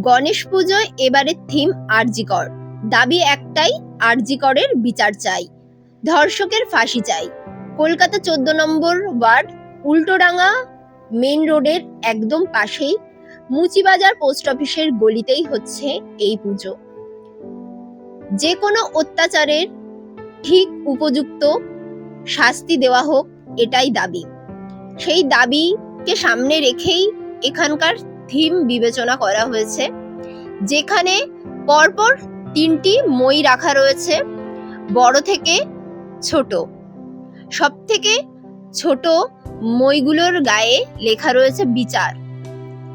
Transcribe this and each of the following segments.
গণেশ পুজোয় এবারের থিম আরজিকর। দাবি একটাই, আরজিকরের বিচার চাই। ধর্ষকের ফাঁসি চাই। কলকাতা চোদ্দ নম্বর ওয়ার্ড, উল্টোডাঙ্গা মেন রোডের একদম পাশেই, মুচিবাজার পোস্ট অফিসের গলিতেই হচ্ছে এই পুজো। যে কোনো অত্যাচারের ঠিক উপযুক্ত শাস্তি দেওয়া হোক, এটাই দাবি। সেই দাবিকে সামনে রেখেই এখানকার থিম বিবেচনা করা হয়েছে, যেখানে পরপর তিনটি মই রাখা রয়েছে, বড় থেকে ছোট। সব থেকে ছোট মইগুলোর গায়ে লেখা রয়েছে বিচার।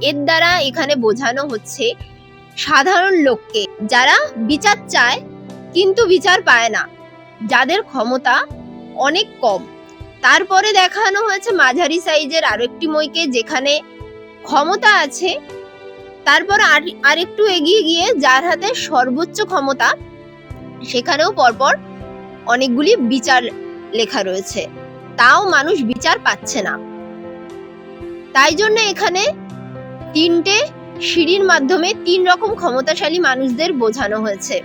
এর দ্বারা এখানে বোঝানো হচ্ছে সাধারণ লোককে, যারা বিচার চায় কিন্তু বিচার পায় না, যাদের ক্ষমতা অনেক কম। তারপরে দেখানো হয়েছে মাঝারি সাইজের আরেকটি মইকে, যেখানে ক্ষমতা আছে, তারপর আর, আরেকটু এগিয়ে গিয়ে যার হাতে সর্বোচ্চ ক্ষমতা, সেখানেও পরপর অনেকগুলি বিচার লেখা রয়েছে। তাও মানুষ বিচার পাচ্ছে না। তাই জন্য এখানে তিনটে সিঁড়ির মাধ্যমে তিন রকম ক্ষমতাশালী মানুষদের বোঝানো হয়েছে।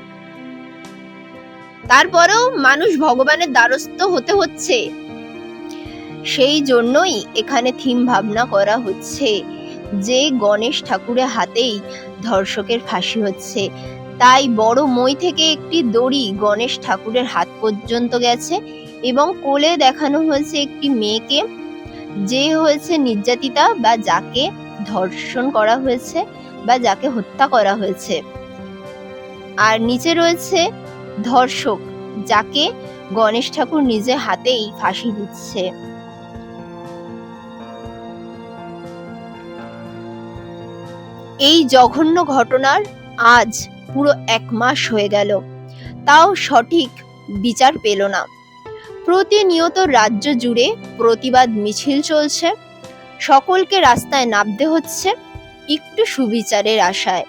তারপরেও মানুষ ভগবানের দ্বারস্থ হতে হচ্ছে। সেই জন্যই এখানে থিম ভাবনা করা হচ্ছে। যে গণেশ ঠাকুরের হাতেই ধর্ষকের ফাঁসি হচ্ছে। তাই বড় মই থেকে একটি দড়ি গণেশ ঠাকুরের হাত পর্যন্ত গেছে এবং কোলে দেখানো হয়েছে একটি মেয়েকে, যে হয়েছে নির্যাতিতা বা যাকে ধর্ষণ করা হয়েছে বা যাকে হত্যা করা হয়েছে। আর নিচে রয়েছে ধর্ষক, যাকে গণেশ ঠাকুর নিজে হাতেই ফাঁসি দিচ্ছে। এই জঘন্য ঘটনার আজ পুরো এক মাস হয়ে গেল। তাও সঠিক বিচার পেল না। প্রতিনিয়ত রাজ্য জুড়ে প্রতিবাদ মিছিল চলছে। সকলকে রাস্তায় নামতে হচ্ছে একটু সুবিচারের আশায়।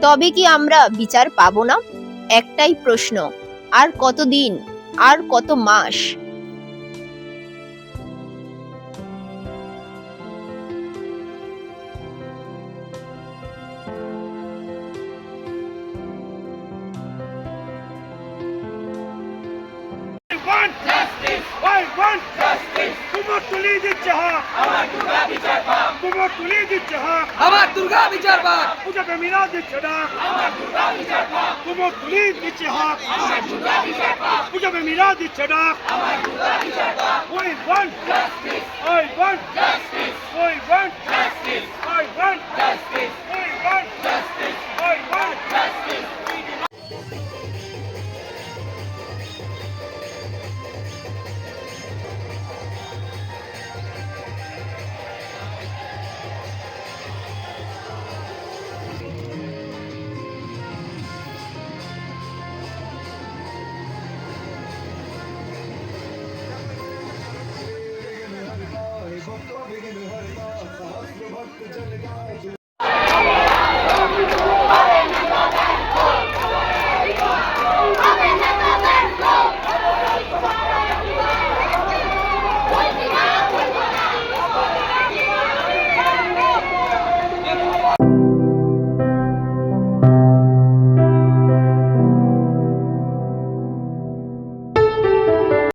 তবে কি আমরা বিচার পাবো না? একটাই প্রশ্ন, আর কতদিন, আর কত মাস? Want justice. I want justice. Kumortuli দিচ্ছে হাত আমার দুর্গা বিচার পাক কুমোরটুলি দিচ্ছে হাত আমার দুর্গা বিচার পাক পূজা প্রেমীরা দিচ্ছে ডাক আমার দুর্গা বিচার পাক কুমোরটুলি দিচ্ছে হাত আমার দুর্গা বিচার পাক পূজা প্রেমীরা দিচ্ছে ডাক আমার দুর্গা বিচার পাক We want justice. I want justice.